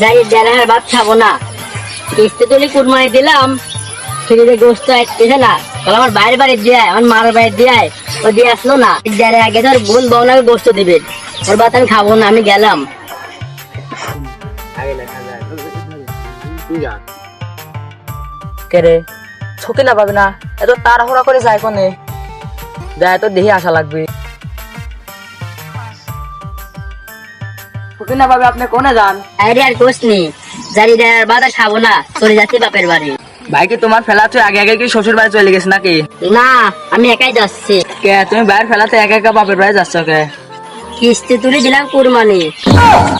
যাই দেড়ার ভাত খাব না। কিস্তি তুলি কুরমানি দিলাম ফ্রিজে গোস্ত আসতেছে না তাহলে আমার বাইরের বাড়ি দিয়ে আয়, আমার মার বাড়ি দিয়ে আয়। ও দিয়ে আসলো না। দেড়ের আগে ধর বোন বউনাকে গোস্ত দিবেন ওর ভাত আমি খাব না আমি গেলাম। কে রে? ছকি না পাবে না এত তাড়াহুড়া করে যায় কোনে? যায় তো দেখে আসা লাগবে। ছকি না পাবে আপনি কোনে যান? আরে আর কোস নি জারি ভাত আর খাব না চলে যাচ্ছি বাপের বাড়ি। ভাই কি তোমার ফেলাতে আগে আগে কি শ্বশুর বাড়ি চলে গেছে নাকি? না আমি একাই যাচ্ছি। কে তুমি বাইরে ফেলাতে একা একা বাপের বাড়ি যাচ্ছ কে? কিস্তি তুলে দিলাম কুরবানি।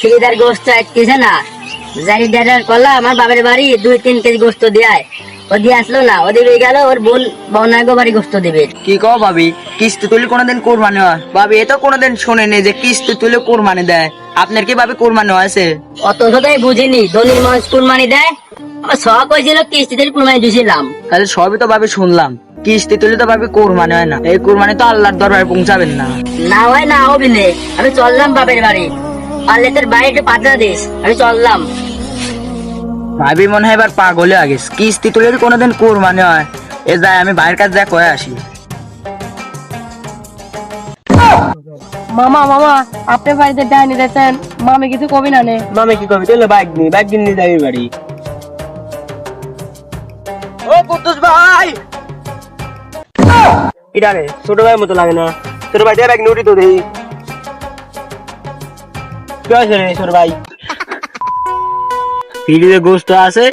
ফ্রিজার গোস্ত আসতেছে না। জারি দেড়ার কলা আমার বাপের বাড়ি দুই তিন কেজি গোস্ত দেয়। ও দিয়ে আসলো না ও দিবে গেল ওর বোন বউনাকে বাড়ি গোস্ত দেবে। কি কও ভাবি কিস্তি তুলে কোনোদিন কোরবানি হয়? ভাবি এ তো কোনোদিন শোনেনি যে কিস্তি তুলে কোরবানি দেয়। আপনার কি ভাবে কোরবানি হয়েছে? অত কথাই বুঝিনি। দলিল মানুষ কুরবানি দেয়। আমার শখ হয়েছিল কিস্তি তুলে কুরবানি দিয়েছিলাম তাহলে সবই তো ভাবে শুনলাম। কিস্তি তুলে তো ভাবে কোরবানি হয় না। এই কোরবানি তো আল্লাহর দরবারে পৌঁছাবেন না। না হয় না। আমি চললাম বাপের বাড়ি। পারলে তোর বাড়ি একটু পাত্রা দিস। আমি চললাম। ভাবি মনে হয় এবার পাগলে আগে কিস্তি তুলে কোনোদিন কোরবানি হয়। এ যায় আমি বাইরের কাছে যা কয়ে আসি। মামা মামা আপনি বাড়িতে ডাইনি দিতেন মামি কিছু কবি না নে? মামে কি করবি তাহলে বাইক নি বাইক নিয়ে যাবি বাড়ি। ও কুদ্দুস ভাই! এটা রে ছোট ভাইয়ের মতো লাগে না। ছোট ভাই দিয়ে ব্যাগ নোটি তো দেই কি আছে রে ছোট ভাই? ফ্রিজে গোস্ত আছে?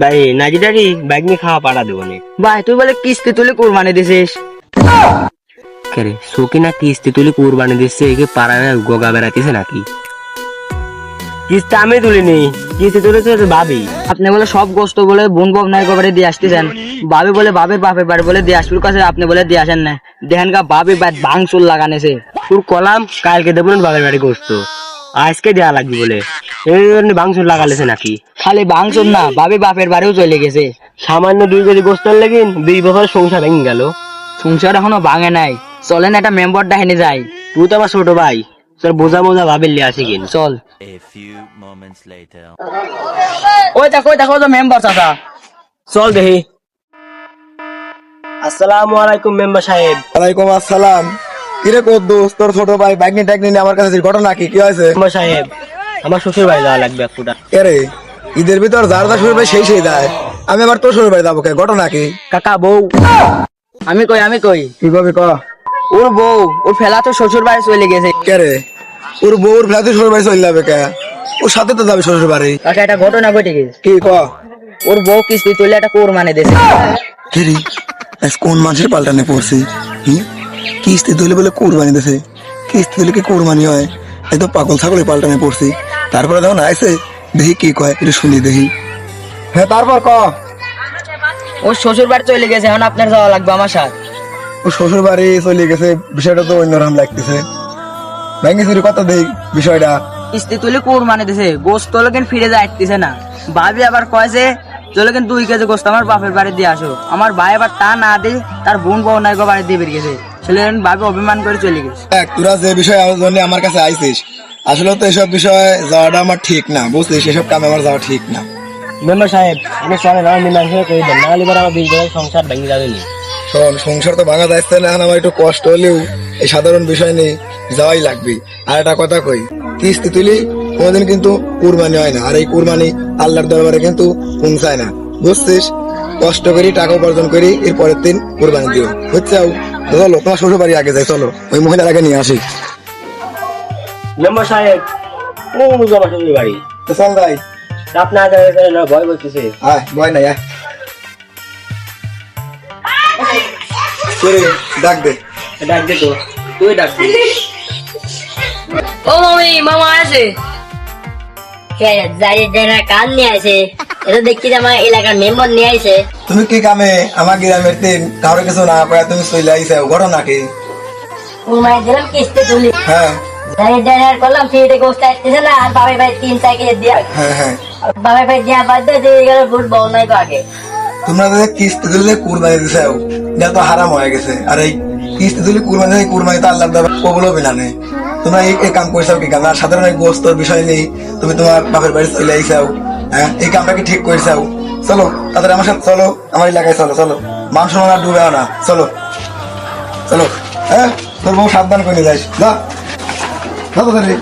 ভাই নাজিটারি ব্যাগ নিয়ে খাওয়া পাঠা দেবো নে। ভাই তুই বলে কিস্তি তুলে কোরবানি দিছিস। কে সুকি না কিস্তি তুলি কুরবানি দিচ্ছে একে পাড়ায় গোগা বেড়াতেছে নাকি? কিস্তি আমি তুলিনি কিস্তি তুলেছে তো ভাবি। আপনি বলে সব গোস্ত বলে বোন বাব নাই বাড়ি দিয়ে আসতেছেন। ভাবি বলে বাপের বাপের বাড়ি বলে দিয়ে আসবির কাছে আপনি বলে দিয়ে আসেন না। দেখেন গা বাদ ভাঙচুর লাগানেছে। তোর কলাম কালকে দেবো বাবার বাড়ি গোস্ত। আজকে দেওয়া লাগবে বলে। এই জন্য ভাঙচুর লাগালেছে নাকি? খালি ভাঙচুর না ভাবি বাপের বাড়িও চলে গেছে। সামান্য দুই কেজি গোস্ত লেগিন দুই বছর সংসার ভেঙে গেল। সংসার এখনও ভাঙে নাই। চলেন একটা মেম্বার ডাহিনে যাই তুই তো আমার ছোট ভাই। তোর বোঝা মোজা ভাবির লিয়ে আসি কিন চল. ওই দেখো ওই দেখো তো মেম্বার চাচা। চল দেখি। আসসালামু আলাইকুম মেম্বার সাহেব। ওয়ালাইকুম আসসালাম। কিরে কদ্দুস তোর ছোট ভাই ব্যাগনি ট্যাগনি নিয়ে আমার কাছে ঘটনা কি কি হয়েছে? মেম্বার সাহেব আমার শ্বশুর বাড়ি যাওয়া লাগবে এক ফুটা এরে ঈদের ভিতর যার যা শুরু সেই সেই দেয় আমি আবার তোর শ্বশুর বাড়ি যাব কে? ঘটনা কি? কাকা বউ। আমি কই আমি কই? কি কবি ক? ওর বউ ওর ফেলা তো শ্বশুর বাড়ি চলে গেছে। কে রে? ওর বউর ফ্ল্যাটে শ্বশুর বাড়ি চলে যাবে কে? ওর সাথে তো যাবে শ্বশুর বাড়ি। কাকা একটা ঘটনা ঘটে গেছে। কি ক? ওর বউ কিস্তি তুলে একটা কোরবানি দিয়েছে। কে রে? আজ কোন মানুষের পাল্টানে পড়ছি? হুম? কিস্তি তুলে বলে কোরবানি দিছে কিস্তি তুলে কি কোরবানি হয়? এই তো পাগল ছাগলে পাল্টানে পড়ছি। তারপরে দেখো না আইসে দেখি কি কয় একটু শুনি দেখি। হ্যাঁ তারপর ক? ওর শ্বশুর বাড়ি চলে গেছে এখন আপনার যাওয়া লাগবে আমার সাথে। ও শ্বশুর বাড়ি চলে গেছে বিষয়টা তো অন্যরকম লাগতেছে। ভেঙে চুরি কত দেই বিষয়টা। কিস্তি তুলে কোরবানি দিছে গোস্ত লোকেন ফিরে যাইতেছে না। ভাবি আবার চলে কিন্তু দুই কেজি গোস্ত আমার বাপের বাড়ি দিয়ে আসো। আমার ভাই আবার তা না দিয়ে তার বোন বউ নাই গো বাড়ি দিয়ে বেরিয়ে গেছে। ছেলে ভাবি অভিমান করে চলে গেছে। দেখ তোরা যে বিষয় জন্য আমার কাছে আইছিস আসলে তো এসব বিষয়ে যাওয়াটা আমার ঠিক না বুঝছিস? এসব কামে আমার যাওয়া ঠিক না। মেম্বার সাহেব আমি চলে না মীমাংসা করে দেন নাহলে এবার আমার বিশ সংসার ভেঙে যাবে নি। শোন সংসার তো ভাঙা যাচ্ছে না এখন আমার একটু কষ্ট হলেও এই সাধারণ বিষয় নিয়ে যাওয়াই লাগবে। আর একটা কথা কই কিস্তি তুলি কোনোদিন কিন্তু কুরবানি হয় না আর এই কুরবানি আল্লাহর দরবারে কিন্তু পৌঁছায় না। বুঝছিস? কষ্ট করি টাকা উপার্জন করি এর পরের দিন কুরবানি দিও। বুঝছ? চলো তোমার শ্বশুর বাড়ি আগে যাই চলো। ওই মহিলার আগে নিয়ে আসি। মেম্বার সাহেব ও আমার শ্বশুর বাড়ি তো চল যাই আপনার আগে না ভয় করতেছে। আয় ভয় নাই আয়। কে রে, ডাক দে। ডাক দে তো। তুই ডাক দে। ও মামি মামা আছে। তুমি কি কামে আমার গ্রামের দিন কারও কিছু না করে তুমি চলে আইসে ঘটনা কি? দিলাম কিস্তি তুলি হ্যাঁ। করলাম ফ্রিতে গোস্ত আসতেছে না আর বাপের ভাই তিন দিয়া। হ্যাঁ হ্যাঁ। বাপের ভাই দিয়া বাদ দিয়ে গেল বুট বউনাই গো আগে। তোমরা যে কিস্তি তুলে কুরবানি দিছে এটা তো হারাম হয়ে গেছে। আর এই কিস্তি তুলে কুরবানি কুরবানি তো আল্লাহ কবল হবে না নে। তোমরা এই কাম করছ কি কাম? আর সাধারণ গোস্তর বিষয় নেই। তুমি তোমার বাপের বাড়ি চলে আইসাও হ্যাঁ? এই কামটা কি ঠিক করছাও চলো তাদের আমার সাথে চলো, আমার এলাকায় চলো চলো। মাংস সম্মান আর ডুবে না, চলো। চলো হ্যাঁ? তোর বউ সাবধান করে যাইস যা তাড়াতাড়ি।